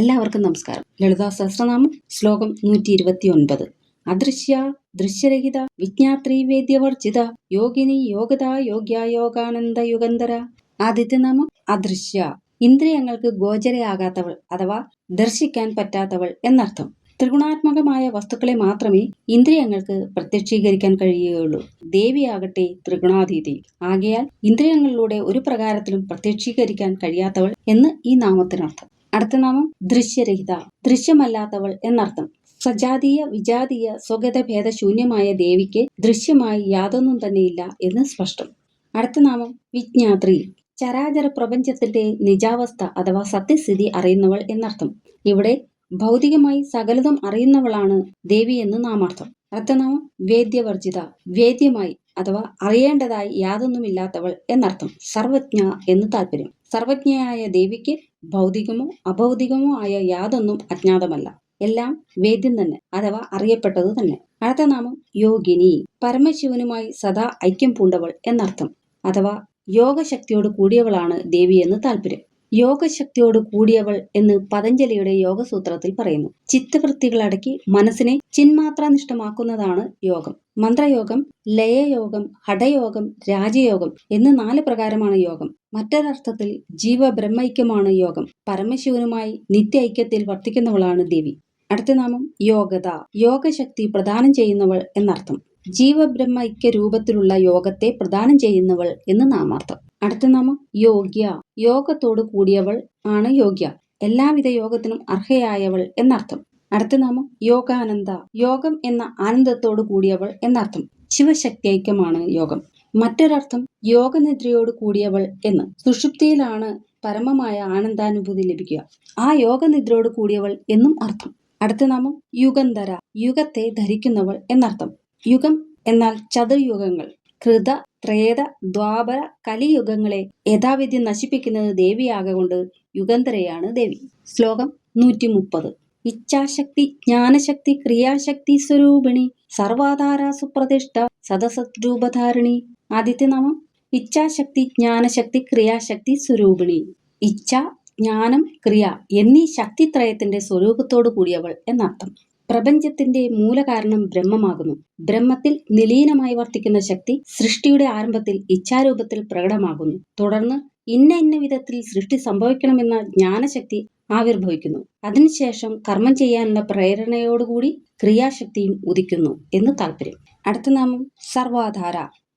എല്ലാവർക്കും നമസ്കാരം. ലളിതാ സഹസ്രനാമം ശ്ലോകം നൂറ്റി ഇരുപത്തി ഒൻപത് അദൃശ്യ ദൃശ്യരഹിത വിജ്ഞാത്രി വേദ്യവർജിത യോഗിനി യോഗത യോഗ്യ യോഗാനന്ദ യുഗന്ധര. ആദിത്യനാമം അദൃശ്യ. ഇന്ദ്രിയങ്ങൾക്ക് ഗോചരയാകാത്തവൾ അഥവാ ദർശിക്കാൻ പറ്റാത്തവൾ എന്നർത്ഥം. ത്രിഗുണാത്മകമായ വസ്തുക്കളെ മാത്രമേ ഇന്ദ്രിയങ്ങൾക്ക് പ്രത്യക്ഷീകരിക്കാൻ കഴിയുകയുള്ളൂ. ദേവിയാകട്ടെ ത്രിഗുണാതീതി. ആകയാൽ ഇന്ദ്രിയങ്ങളിലൂടെ ഒരു പ്രകാരത്തിലും പ്രത്യക്ഷീകരിക്കാൻ കഴിയാത്തവൾ എന്ന് ഈ നാമത്തിനർത്ഥം. അടുത്ത നാമം ദൃശ്യരഹിത ദൃശ്യമല്ലാത്തവൾ എന്നർത്ഥം. സജാതീയ വിജാതീയ സ്വഗത ഭേദശൂന്യമായ ദേവിക്ക് ദൃശ്യമായി യാതൊന്നും തന്നെയില്ല എന്ന് സ്പഷ്ടം. അടുത്ത നാമം വിജ്ഞാത്രി. ചരാചര പ്രപഞ്ചത്തിന്റെ നിജാവസ്ഥ അഥവാ സത്യസ്ഥിതി അറിയുന്നവൾ എന്നർത്ഥം. ഇവിടെ ഭൗതികമായി സകലതും അറിയുന്നവളാണ് ദേവി എന്ന് നാമാർത്ഥം. നാമം വേദ്യവർജിത വേദ്യമായി അഥവാ അറിയേണ്ടതായി യാതൊന്നുമില്ലാത്തവൾ എന്നർത്ഥം. സർവജ്ഞ എന്ന് താല്പര്യം. സർവജ്ഞയായ ദേവിക്ക് ഭൗതികമോ അഭൗതികമോ ആയ യാതൊന്നും അജ്ഞാതമല്ല. എല്ലാം വേദ്യം തന്നെ അഥവാ അറിയപ്പെട്ടത് തന്നെ. അടുത്ത നാമം യോഗിനി. പരമശിവനുമായി സദാ ഐക്യം പൂണ്ടവൾ എന്നർത്ഥം. അഥവാ യോഗശക്തിയോട് കൂടിയവളാണ് ദേവി എന്ന് താല്പര്യം. യോഗശക്തിയോട് കൂടിയവൾ എന്ന് പതഞ്ജലിയുടെ യോഗസൂത്രത്തിൽ പറയുന്നു. ചിത്തവൃത്തികളടക്കി മനസ്സിനെ ചിന്മാത്രാനിഷ്ഠമാക്കുന്നതാണ് യോഗം. മന്ത്രയോഗം ലയയോഗം ഹഠയോഗം രാജയോഗം എന്ന് നാല് പ്രകാരമാണ് യോഗം. മറ്റൊരർത്ഥത്തിൽ ജീവബ്രഹ്മൈക്യമാണ് യോഗം. പരമശിവനുമായി നിത്യ ഐക്യത്തിൽ വർത്തിക്കുന്നവളാണ് ദേവി. അടുത്ത നാമം യോഗത യോഗശക്തി പ്രദാനം ചെയ്യുന്നവൾ എന്നർത്ഥം. ജീവബ്രഹ്മൈക്യ രൂപത്തിലുള്ള യോഗത്തെ പ്രദാനം ചെയ്യുന്നവൾ എന്ന് നാമാർത്ഥം. അടുത്ത നാമം യോഗ്യ. യോഗത്തോട് കൂടിയവൾ ആണ് യോഗ്യ. എല്ലാവിധ യോഗത്തിനും അർഹയായവൾ എന്നർത്ഥം. അടുത്ത നാമം യോഗാനന്ദ. യോഗം എന്ന ആനന്ദത്തോട് കൂടിയവൾ എന്നർത്ഥം. ശിവശക്തി ഐക്യമാണ് യോഗം. മറ്റൊരർത്ഥം യോഗനിദ്രയോട് കൂടിയവൾ എന്ന്. സുഷുപ്തിയിലാണ് പരമമായ ആനന്ദാനുഭൂതി ലഭിക്കുക. ആ യോഗനിദ്രയോട് കൂടിയവൾ എന്നും അർത്ഥം. അടുത്ത നാമം യുഗന്ധര. യുഗത്തെ ധരിക്കുന്നവൾ എന്നർത്ഥം. യുഗം എന്നാൽ ചതുർയുഗങ്ങൾ. കൃത ത്രേത ദ്വാപര കലിയുഗങ്ങളെ യഥാവിധി നശിപ്പിക്കുന്നത് ദേവിയാകൊണ്ട് യുഗന്ധരയാണ് ദേവി. ശ്ലോകം നൂറ്റി മുപ്പത് ഇച്ഛാശക്തി ജ്ഞാനശക്തി ക്രിയാശക്തി സ്വരൂപിണി സർവാധാര സുപ്രതിഷ്ഠ സദസദ്രൂപധാരിണി ആദിത്യനാമം ഇച്ഛാശക്തി ജ്ഞാനശക്തി ക്രിയാശക്തി സ്വരൂപിണി. ഇച്ഛ ജ്ഞാനം ക്രിയ എന്നീ ശക്തിത്രയത്തിന്റെ സ്വരൂപത്തോടു കൂടിയവൾ എന്നർത്ഥം. പ്രപഞ്ചത്തിന്റെ മൂലകാരണം ബ്രഹ്മമാകുന്നു. ബ്രഹ്മത്തിൽ നിലീനമായി വർത്തിക്കുന്ന ശക്തി സൃഷ്ടിയുടെ ആരംഭത്തിൽ ഇച്ഛാരൂപത്തിൽ പ്രകടമാകുന്നു. തുടർന്ന് ഇന്ന ഇന്ന വിധത്തിൽ സൃഷ്ടി സംഭവിക്കണമെന്ന ജ്ഞാനശക്തി ആവിർഭവിക്കുന്നു. അതിനുശേഷം കർമ്മം ചെയ്യാനുള്ള പ്രേരണയോടുകൂടി ക്രിയാശക്തിയും ഉദിക്കുന്നു എന്ന് താല്പര്യം അടുത്ത നാമം സർവാധാര.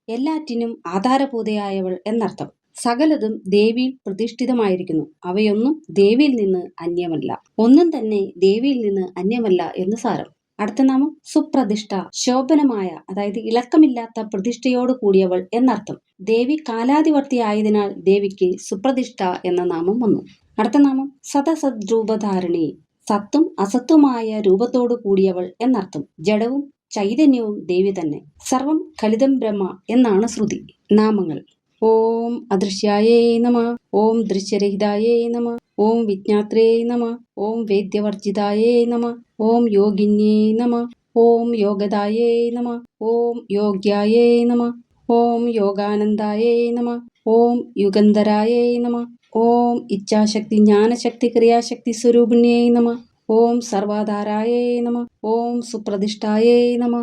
എല്ലാറ്റിനും ആധാരഭൂതയായവൾ എന്നർത്ഥം. സകലതും ദേവിയിൽ പ്രതിഷ്ഠിതമായിരിക്കുന്നു. അവയൊന്നും ദേവിയിൽ നിന്ന് അന്യമല്ല. ഒന്നും തന്നെ ദേവിയിൽ നിന്ന് അന്യമല്ല എന്ന് സാരം. അടുത്ത നാമം സുപ്രതിഷ്ഠ. ശോഭനമായ അതായത് ഇളക്കമില്ലാത്ത പ്രതിഷ്ഠയോട് കൂടിയവൾ എന്നർത്ഥം. ദേവി കാലാധിവർത്തി ആയതിനാൽ ദേവിക്ക് സുപ്രതിഷ്ഠ എന്ന നാമം വന്നു. അടുത്ത നാമം സതസദ്രൂപധാരിണി സത്തും അസത്തുമായ രൂപത്തോടു കൂടിയവൾ എന്നർത്ഥം. ജഡവും ചൈതന്യവും ദേവി തന്നെ. സർവം കലിതം ബ്രഹ്മ എന്നാണ് ശ്രുതി. നാമങ്ങൾ. ഓം അദൃശ്യായേ നമ. ഓം ദൃശ്യരഹിതായേ നമ. ഓം വിജ്ഞാത്രേ നമ. ഓം വേദ്യവർജിതായേ നമ. ഓം യോഗിന്യേ നമ. ഓം യോഗദായേ നമ. ഓം യോഗ്യായേ നമ. ഓം യോഗാനന്ദായേ നമ. ഓം യുഗന്ധരായേ നമ. ഓം ഇച്ഛാശക്തി ജ്ഞാനശക്തി ക്രിയാശക്തി സ്വരൂപിണ്യേ നമ. ഓം സർവാധാരായേ നമ. ഓം സുപ്രതിഷ്ഠായേ നമ.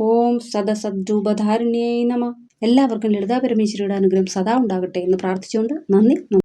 ഓം സദസദ്രൂപധാരിണ്യേ നമ. എല്ലാവർക്കും ലളിതാ പരമേശ്വരിയുടെ അനുഗ്രഹം സദാ ഉണ്ടാകട്ടെ എന്ന് പ്രാർത്ഥിച്ചുകൊണ്ട് നന്ദി